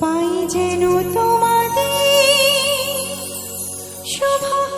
পাই যেন তোমাদের শুভ।